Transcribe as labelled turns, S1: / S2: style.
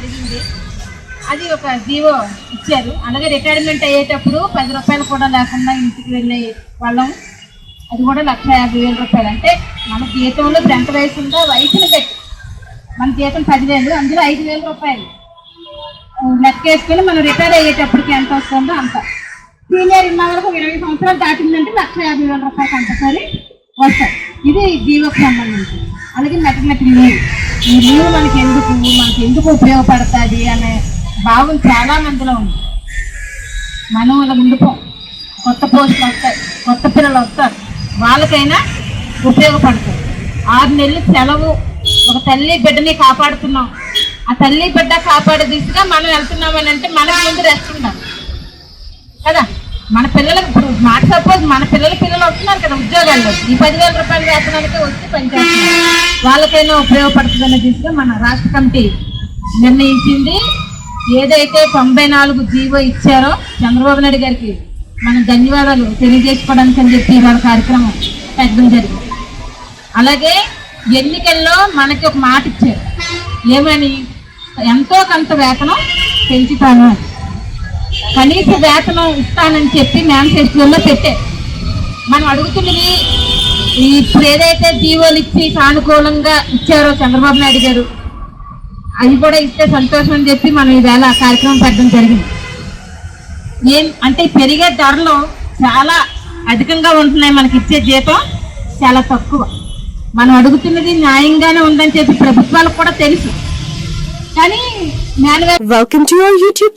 S1: జరిగింది. అది ఒక జీవో ఇచ్చారు. అలాగే రిటైర్మెంట్ అయ్యేటప్పుడు పది రూపాయలు కూడా లేకుండా ఇంటికి వెళ్ళే వాళ్ళం. అది కూడా లక్ష యాభై వేల రూపాయలు. అంటే మన జీతంలో ఇప్పుడు ఎంత వయసు ఉందో వయసును పెట్టి మన జీతం పదివేలు అందులో ఐదు వేల రూపాయలు. లెక్కేసుకొని మనం రిటైర్ అయ్యేటప్పటికి ఎంత వస్తుందో అంత. సీనియర్ ఉన్న వరకు ఇరవై సంవత్సరాలు దాటిందంటే లక్ష యాభై వేల రూపాయలు కంపల్సరీ వస్తాయి. ఇది జీవోకి సంబంధించి. అలాగే మెటర్నటీ లీవ్ ఈ నీరు మనకి ఎందుకు మనకి ఎందుకు ఉపయోగపడుతుంది అనే భావం చాలా మందిలో ఉంది. మనం అలా ఉండిపోం. కొత్త పోస్టులు వస్తాయి కొత్త పిల్లలు వస్తారు. వాళ్ళకైనా ఉపయోగపడుతుంది ఆరు నెలలు సెలవు ఒక తల్లి బిడ్డని కాపాడుతున్నాం. ఆ తల్లి బిడ్డ కాపాడే దిశగా మనం వెళ్తున్నామని అంటే మన ముందు రెస్ట్ ఉండాలి. కదా? మన పిల్లలకు ఇప్పుడు మాట సపోజ్ మన పిల్లల పిల్లలు వస్తున్నారు కదా ఉద్యోగాల్లో. ఈ పదివేల రూపాయల వేతనాలకే వచ్చి పనిచేస్తున్నారు వాళ్ళకైనా ఉపయోగపడుతుందనే దిశగా మన రాష్ట్ర కమిటీ నిర్ణయించింది. ఏదైతే తొంభై నాలుగు జీవో ఇచ్చారో చంద్రబాబు నాయుడు గారికి మనం ధన్యవాదాలు తెలియజేసుకోవడానికి అని చెప్పి ఇవాళ కార్యక్రమం పెట్టడం జరిగింది. అలాగే ఎన్నికల్లో మనకి ఒక మాట ఇచ్చారు. ఏమని? ఎంతో కొంత వేతనం పెంచుతాను. అని కనీస వేతనం ఇస్తానని చెప్పి మేనిఫెస్టోలో పెట్టే. మనం అడుగుతున్నది ఇప్పుడు ఏదైతే జీవోలు ఇచ్చి సానుకూలంగా ఇచ్చారో చంద్రబాబు నాయుడు గారు అది కూడా ఇస్తే సంతోషం అని చెప్పి మనం ఈవేళ ఆ కార్యక్రమం పెట్టడం జరిగింది. ఏం అంటే పెరిగే ధరలు చాలా అధికంగా ఉంటున్నాయి మనకి ఇచ్చే జీతం చాలా తక్కువ. మనం అడుగుతున్నది న్యాయంగానే ఉందని చెప్పి ప్రభుత్వాలకు కూడా తెలుసు. కానీ manifesto
S2: Welcome to our YouTube.